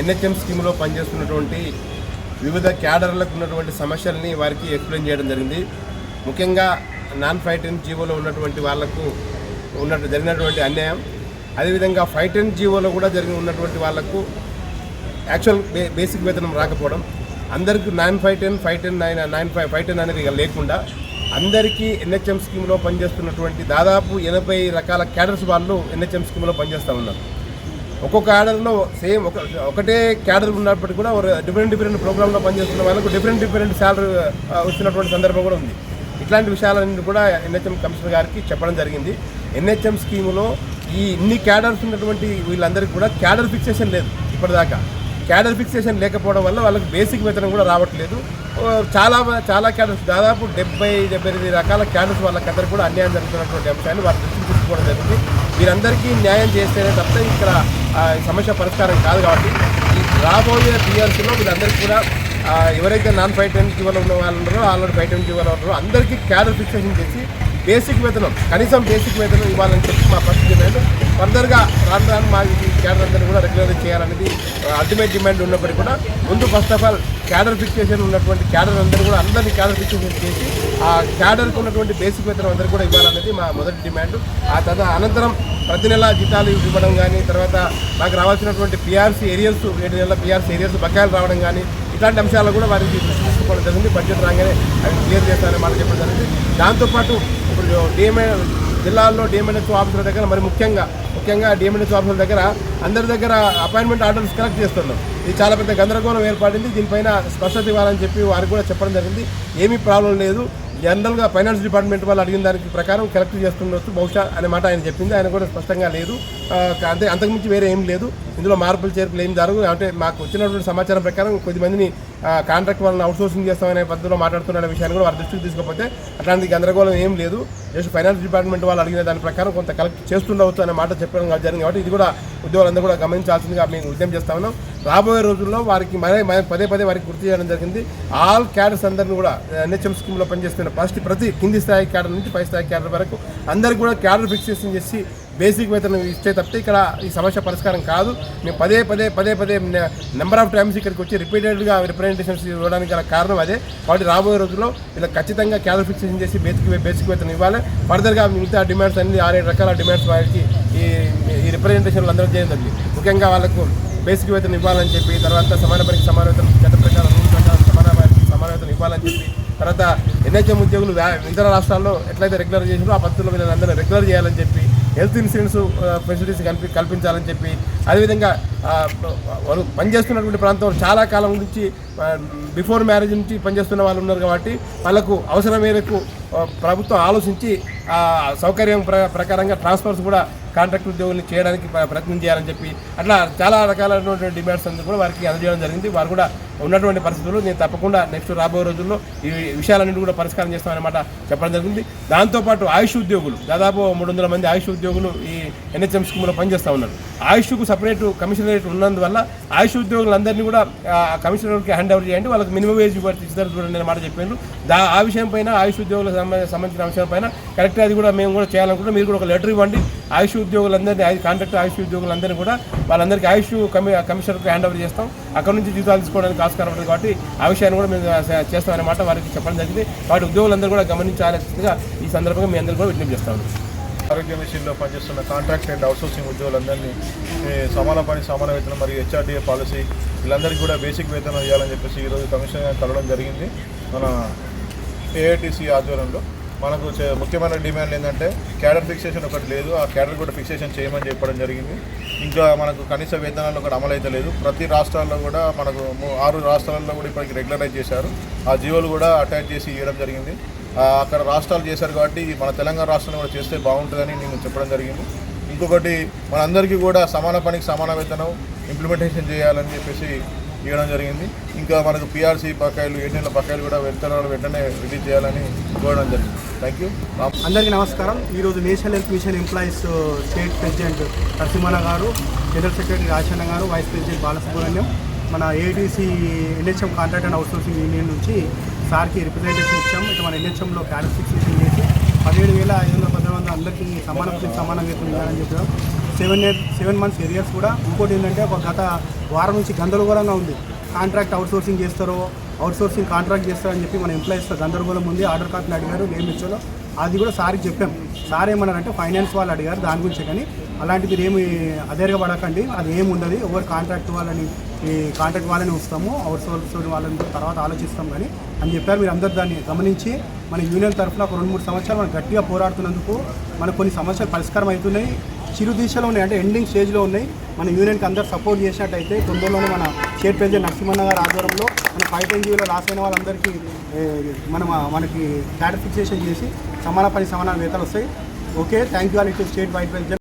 NHM స్కీమ్లో పనిచేస్తున్నటువంటి వివిధ క్యాడర్లకు ఉన్నటువంటి సమస్యల్ని వారికి ఎక్స్ప్లెయిన్ చేయడం జరిగింది. ముఖ్యంగా నాన్ ఫైవ్ టెన్ జీవోలో ఉన్నటువంటి వాళ్ళకు ఉన్నట్టు జరిగినటువంటి అన్యాయం. అదేవిధంగా ఫైవ్ టెన్ జీవోలో కూడా జరిగి ఉన్నటువంటి వాళ్ళకు యాక్చువల్ బే బేసిక్ వేతనం రాకపోవడం. అందరికీ nine five ten five ten nine nine five five ten అనేది ఇక లేకుండా అందరికీ ఎన్హెచ్ఎం స్కీమ్లో పనిచేస్తున్నటువంటి దాదాపు ఎనభై రకాల క్యాడర్స్ వాళ్ళు ఎన్హెచ్ఎం స్కీమ్లో పనిచేస్తూ ఉన్నారు. ఒక్కొక్క క్యాడర్లో సేమ్ ఒక ఒకటే క్యాడర్ ఉన్నప్పటికీ కూడా ఒక డిఫరెంట్ డిఫరెంట్ ప్రోగ్రాంలో పనిచేస్తున్న వాళ్ళకు డిఫరెంట్ డిఫరెంట్ శాలరీ వచ్చినటువంటి సందర్భం కూడా ఉంది. ఇట్లాంటి విషయాలన్నీ కూడా ఎన్హెచ్ఎం కమిషనర్ గారికి చెప్పడం జరిగింది. ఎన్హెచ్ఎం స్కీములో ఈ ఇన్ని క్యాడర్స్ ఉన్నటువంటి వీళ్ళందరికీ కూడా క్యాడర్ ఫిక్సేషన్ లేదు ఇప్పటిదాకా. క్యాడర్ ఫిక్సేషన్ లేకపోవడం వల్ల వాళ్ళకి బేసిక్ వేతనం కూడా రావట్లేదు. చాలా చాలా క్యాడర్స్ దాదాపు డెబ్బై డెబ్బై ఎనిమిది రకాల క్యాడర్స్ వాళ్ళకందరికీ కూడా అన్యాయం జరుగుతున్నటువంటి అంశాన్ని వారి దృష్టికి తీసుకోవడం జరిగింది. వీరందరికీ న్యాయం చేస్తేనే తప్ప ఇక్కడ సమస్య పరిష్కారం కాదు కాబట్టి రాబోయే పిఆర్సీలో వీళ్ళందరికీ కూడా ఎవరైతే నాన్ ఫైవ్ టెన్ జీవోలో ఉన్న వాళ్ళు ఉన్నారో ఆల్రెడీ ఫైవ్ టెన్ జీవోలో ఉన్నారో అందరికీ క్యాడర్ ఫిక్సేషన్ చేసి బేసిక్ వేతనం కనీసం బేసిక్ వేతనం ఇవ్వాలని చెప్పి మా ఫస్ట్ డిమాండ్ ఫర్దర్గా రాను రాను మా క్యాడర్ అందరినీ కూడా రెగ్యులర్ చేయాలనేది అల్టిమేట్ డిమాండ్ ఉన్నప్పటికీ కూడా ముందు first of all cadre fixation ఉన్నటువంటి క్యాడర్ అందరూ కూడా అందరినీ క్యాడర్ ఫిక్సేషన్ చేసి ఆ క్యాడర్కి ఉన్నటువంటి బేసిక్ వేతనం అందరూ కూడా ఇవ్వాలనేది మా మొదటి డిమాండ్. ఆ తర్వాత అనంతరం ప్రతి నెల జీతాలు ఇవ్వడం కానీ తర్వాత మాకు రావాల్సినటువంటి పిఆర్సీ ఏరియల్స్ ఏడు నెలల పిఆర్సీ ఏరియల్స్ బకాయిలు రావడం కానీ ఇట్లాంటి అంశాలు కూడా వారికి తీసుకోవడం జరిగింది. బడ్జెట్ రాగానే అవి క్లియర్ చేస్తారని మాట చెప్పడం జరిగింది. దాంతోపాటు ఇప్పుడు డిఎంఏ జిల్లాల్లో డిఎంఎన్ఎస్ ఆఫీసుల దగ్గర మరి ముఖ్యంగా ముఖ్యంగా డిఎంఎన్ఎస్ ఆఫీసుల దగ్గర అందరి దగ్గర అపాయింట్మెంట్ ఆర్డర్స్ కలెక్ట్ చేస్తున్నాం. ఇది చాలా పెద్ద గందరగోళం ఏర్పడింది. దీనిపైన స్పష్టత ఇవ్వాలని చెప్పి వారికి కూడా చెప్పడం జరిగింది. ఏమీ ప్రాబ్లం లేదు. జనరల్గా ఫైనాన్స్ డిపార్ట్మెంట్ వాళ్ళు అడిగిన దానికి ప్రకారం కలెక్ట్ చేస్తుండొచ్చు. బహుశా అనే మాట ఆయన చెప్పింది. ఆయన కూడా స్పష్టంగా లేదు. అంతే అంతకుమించి వేరే ఏం లేదు. ఇందులో మార్పులు చేర్పులు ఏం జరగదు అంటే మాకు వచ్చినటువంటి సమాచారం ప్రకారం కొద్దిమందిని కాంట్రాక్ట్ వాళ్ళని అవుట్సోర్సింగ్ చేస్తామనే పద్ధతిలో మాట్లాడుతున్న విషయాన్ని కూడా వారి దృష్టికి తీసుకోకపోతే అట్లాంటి గందరగోళం ఏం లేదు. జస్ట్ ఫైనాన్స్ డిపార్ట్మెంట్ వాళ్ళు అడిగిన దాని ప్రకారం కొంత కలెక్ట్ చేస్తుండవచ్చు అనే మాట చెప్పడం జరిగింది. కాబట్టి ఇది కూడా ఉద్యోగులందరూ కూడా గమనించాల్సిందిగా మేము ఉద్యమం చేస్తా ఉన్నాం. రాబోయే రోజుల్లో వారికి మరే మరే- పదే పదే వారికి గుర్తు చేయడం జరిగింది. ఆల్ క్యాడర్స్ అందరిని కూడా ఎన్హెచ్ఎం స్కీమ్లో పనిచేస్తున్న ఫస్ట్ ప్రతి కింది స్థాయి క్యాడర్ నుంచి పై స్థాయి క్యాడర్ వరకు అందరికీ కూడా క్యాడర్ ఫిక్సేషన్ చేసి బేసిక్ వేతనం ఇస్తే తప్పితే ఇక్కడ ఈ సమస్య పరిష్కారం కాదు. మేము పదే పదే పదే పదే నెంబర్ ఆఫ్ టైమ్స్ ఇక్కడికి వచ్చి రిపీటెడ్గా రిప్రజెంటేషన్స్ ఇవ్వడానికి గల కారణం అదే. కాబట్టి రాబోయే రోజుల్లో ఇలా ఖచ్చితంగా క్యాలర్ ఫిక్సేషన్ చేసి బేసిక్ బేసిక్ వేతనం ఇవ్వాలి. ఫర్దర్గా మిగతా డిమాండ్స్ అన్ని ఆరేడు రకాల డిమాండ్స్ వారికి ఈ ఈ రిప్రజెంటేషన్లు అందరూ చేయడం ముఖ్యంగా వాళ్ళకు బేసిక్ వేతనం ఇవ్వాలని చెప్పి తర్వాత సమాన పనికి సమాన వేతనం చట్ట ప్రకారం రూల్ ప్రకారం సమాన వారికి సమాన వేతనం ఇవ్వాలని చెప్పి తర్వాత ఎన్హెచ్ఎం ఉద్యోగులు ఇతర రాష్ట్రాల్లో ఎట్లయితే రెగ్యులర్ చేసినో ఆ పద్ధతిలో అందరూ రెగ్యులర్ చేయాలని చెప్పి హెల్త్ ఇన్సూరెన్స్ ఫెసిలిటీస్ కల్పి కల్పించాలని చెప్పి అదేవిధంగా ఆ, వాళ్ళు పనిచేస్తున్నటువంటి ప్రాంతంలో చాలా కాలం నుంచి బిఫోర్ మ్యారేజ్ నుంచి పనిచేస్తున్న వాళ్ళు ఉన్నారు కాబట్టి వాళ్ళకు అవసరం మేరకు ప్రభుత్వం ఆలోచించి సౌకర్యం ప్ర ప్రకారంగా ట్రాన్స్ఫర్స్ కూడా కాంట్రాక్ట్ ఉద్యోగుల్ని చేయడానికి ప్రయత్నం చేయాలని చెప్పి అట్లా చాలా రకాలైనటువంటి డిమాండ్స్ అన్ని కూడా వారికి అందజేయడం జరిగింది. వారు కూడా ఉన్నటువంటి పరిస్థితుల్లో నేను తప్పకుండా నెక్స్ట్ రాబోయే రోజుల్లో ఈ విషయాలన్నింటి కూడా పరిష్కారం చేస్తామన్నమాట చెప్పడం జరిగింది. దాంతోపాటు ఆయుష్ ఉద్యోగులు దాదాపు మూడు వందల మంది ఆయుష్ ఉద్యోగులు ఈ ఎన్హెచ్ఎం స్కీమ్లో పనిచేస్తూ ఉన్నారు. ఆయుష్కు సపరేటు కమిషనరేట్ ఉన్నందువల్ల ఆయుష్ ఉద్యోగులందరినీ కూడా ఆ హ్యాండ్ హ్యాండ్ ఓవర్ చేయండి. వాళ్ళకి మినిమం వేజ్ ఇస్తారు చూడండి అనే మాట చెప్పారు దా ఆ విషయం పైన ఆయుష్ ఉద్యోగులకు సంబంధించిన అంశం పైన కరెక్ట్ అది కూడా మేము కూడా చేయాలనుకుంటే మీరు కూడా ఒక లెటర్ ఇవ్వండి. ఆయుష్ ఉద్యోగులందరినీ ఆయుష్ కాంట్రాక్ట్ ఆయుష్ ఉద్యోగులందరినీ కూడా వాళ్ళందరికీ ఆయుష్ కమి కమిషనర్కి హ్యాండ్ ఓవర్ చేస్తాం. అక్కడ నుంచి జీతాలు తీసుకోవడానికి ఆస్కారం ఉంటుంది కాబట్టి ఆ విషయాన్ని కూడా మేము చేస్తామన్నమాట. వారికి చెప్పడం జరిగింది. వాటి ఉద్యోగులందరూ కూడా గమనించాల్సిందిగా ఈ సందర్భంగా మీ అందరూ కూడా విజ్ఞప్తి చేస్తాము ఆరోగ్య మిషన్లో పనిచేస్తున్న కాంట్రాక్ట్ అండ్ అవుట్సోర్సింగ్ ఉద్యోగులందరినీ సమాన పని సమాన వేతనం మరియు హెచ్ఆర్డీఏ పాలసీ వీళ్ళందరికీ కూడా బేసిక్ వేతనం ఇవ్వాలని చెప్పేసి ఈరోజు కమిషన్ కలవడం జరిగింది మన ఏఐటీసీ ఆధ్వర్యంలో. మనకు ముఖ్యమైన డిమాండ్ ఏంటంటే క్యాడర్ ఫిక్సేషన్ ఒకటి లేదు ఆ క్యాడర్ కూడా ఫిక్సేషన్ చేయమని చెప్పడం జరిగింది. ఇంకా మనకు కనీస వేతనాలు ఒకటి అమలు అయితే లేదు. ప్రతి రాష్ట్రాల్లో కూడా మనకు ఆరు రాష్ట్రాల్లో కూడా ఇప్పటికి రెగ్యులరైజ్ చేశారు. ఆ జీవోలు కూడా అటాచ్ చేసి ఇవ్వడం జరిగింది. అక్కడ రాష్ట్రాలు చేశారు కాబట్టి మన తెలంగాణ రాష్ట్రం కూడా చేస్తే బాగుంటుందని నేను చెప్పడం జరిగింది. ఇంకొకటి మనందరికీ కూడా సమాన పనికి సమాన వేతనం ఇంప్లిమెంటేషన్ చేయాలని చెప్పేసి ఇవ్వడం జరిగింది. ఇంకా మనకు పిఆర్సీ బకాయిలు ఏడేళ్ళ బకాయిలు కూడా వేతనాలు వెంటనే రిలీజ్ చేయాలని కోరడం జరిగింది. థ్యాంక్ యూ అందరికీ నమస్కారం. ఈరోజు national health mission employees uh, state president Narasimhana garu general secretary Rajanna garu vice president Balasubrahmanyam మన ADC NHM contract and outsourcing union నుంచి సార్కి రిప్రజెంటేషన్ ఇచ్చాం. ఇటు మన ఎన్హెచ్ఎంలో క్యాడర్ చేసి పదిహేడు వేల ఐదు వందల పద్దెనిమిది వందల అందరికీ సమానం సమాన వేతనం ఇవ్వాలని చెప్పాం సెవెన్ సెవెన్ మంత్స్ ఎరియర్స్ కూడా. ఇంకోటి ఏంటంటే ఒక గత వారం నుంచి గందరగోళంగా ఉంది. కాంట్రాక్ట్ అవుట్సోర్సింగ్ చేస్తారో అవుట్ సోర్సింగ్ కాంట్రాక్ట్ చేస్తారని చెప్పి మన ఎంప్లాయీస్తో గందరగోళం ఉంది. ఆర్డర్ కాపీలు అడిగారు ఏం ఇచ్చాలో అది కూడా సార్కి చెప్పాం. సార్ ఏమన్నారంటే ఫైనాన్స్ వాళ్ళు అడిగారు దాని గురించి కానీ అలాంటిది మీరు ఏమి అదేరుగా పడకండి అది ఏమి ఉండదు. ఎవరు కాంట్రాక్ట్ వాళ్ళని ఈ కాంట్రాక్ట్ వాళ్ళని వస్తాము అవుట్ సోర్స్ వాళ్ళని తర్వాత ఆలోచిస్తాం కానీ అని చెప్పారు. మీరు అందరు దాన్ని గమనించి మన యూనియన్ తరఫున ఒక రెండు మూడు సంవత్సరాలు మనం గట్టిగా పోరాడుతున్నందుకు మనకు కొన్ని సమస్యలు పరిష్కారం అవుతున్నాయి. చిరు దిశలో ఉన్నాయి. అంటే ఎండింగ్ స్టేజ్లో ఉన్నాయి. మన యూనియన్కి అందరు సపోర్ట్ చేసినట్టయితే తొందరలోనే మన స్టేట్ ప్రెసిడెంట్ నరసింహన్న గారి ఆధ్వర్యంలో మన ఫైవ్ ఎన్జీఓలో లాస్ అయిన వాళ్ళందరికీ మన మనం మనకి క్లారిఫికేషన్ చేసి సమాన పని సమాన వేతలు వస్తాయి. Okay thank you all state vice president